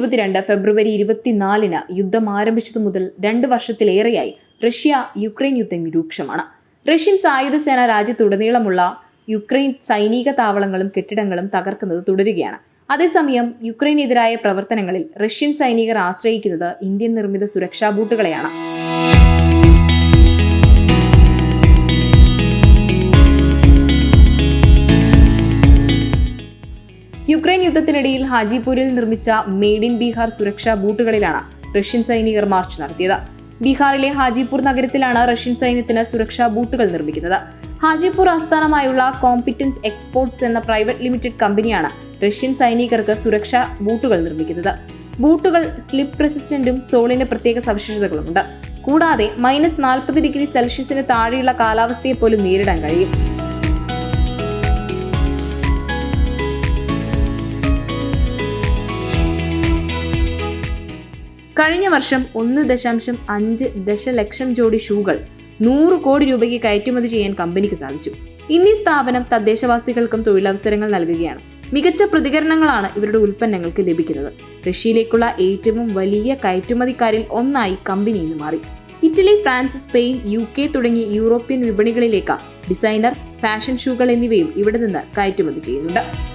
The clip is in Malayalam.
ഇരുപത്തിരണ്ട് ഫെബ്രുവരി ഇരുപത്തിനാലിന് യുദ്ധം ആരംഭിച്ചതു മുതൽ രണ്ട് വർഷത്തിലേറെയായി റഷ്യ യുക്രൈൻ യുദ്ധം രൂക്ഷമാണ്. റഷ്യൻ സായുധ സേന രാജ്യത്തുടനീളമുള്ള യുക്രൈൻ സൈനിക താവളങ്ങളും കെട്ടിടങ്ങളും തകർക്കുന്നത് തുടരുകയാണ്. അതേസമയം യുക്രൈനെതിരായ പ്രവർത്തനങ്ങളിൽ റഷ്യൻ സൈനികർ ആശ്രയിക്കുന്നത് ഇന്ത്യൻ നിർമ്മിത സുരക്ഷാ ബൂട്ടുകളെയാണ്. യുക്രൈൻ യുദ്ധത്തിനിടയിൽ ഹാജിപൂരിൽ നിർമ്മിച്ച മെയ്ഡ് ഇൻ ബീഹാർ സുരക്ഷാ ബൂട്ടുകളിലാണ് റഷ്യൻ സൈനികർ മാർച്ച് നടത്തിയത്. ബീഹാറിലെ ഹാജിപൂർ നഗരത്തിലാണ് റഷ്യൻ സൈന്യത്തിന് സുരക്ഷാ ബൂട്ടുകൾ നിർമ്മിക്കുന്നത്. ഹാജിപൂർ ആസ്ഥാനമായുള്ള കോമ്പിറ്റൻസ് എക്സ്പോർട്സ് എന്ന പ്രൈവറ്റ് ലിമിറ്റഡ് കമ്പനിയാണ് റഷ്യൻ സൈനികർക്ക് സുരക്ഷാ ബൂട്ടുകൾ നിർമ്മിക്കുന്നത്. ബൂട്ടുകൾ സ്ലിപ്പ് റെസിസ്റ്റന്റും സോളിന് പ്രത്യേക സവിശേഷതകളുമുണ്ട്. കൂടാതെ മൈനസ് നാൽപ്പത് ഡിഗ്രി സെൽഷ്യസിന് താഴെയുള്ള കാലാവസ്ഥയെ പോലും നേരിടാൻ കഴിയും. കഴിഞ്ഞ വർഷം ഒന്ന് ദശാംശം അഞ്ച് ദശലക്ഷം ജോഡി ഷൂകൾ നൂറ് കോടി രൂപയ്ക്ക് കയറ്റുമതി ചെയ്യാൻ കമ്പനിക്ക് സാധിച്ചു. ഇന്നീ സ്ഥാപനം തദ്ദേശവാസികൾക്കും തൊഴിലവസരങ്ങൾ നൽകുകയാണ്. മികച്ച പ്രതികരണങ്ങളാണ് ഇവരുടെ ഉൽപ്പന്നങ്ങൾക്ക് ലഭിക്കുന്നത്. റഷ്യയിലേക്കുള്ള ഏറ്റവും വലിയ കയറ്റുമതിക്കാരിൽ ഒന്നായി കമ്പനി ഇന്ന് മാറി. Italy France Spain U K തുടങ്ങിയ യൂറോപ്യൻ വിപണികളിലേക്ക് ഡിസൈനർ ഫാഷൻ ഷൂകൾ എന്നിവയും ഇവിടെ നിന്ന് കയറ്റുമതി ചെയ്യുന്നുണ്ട്.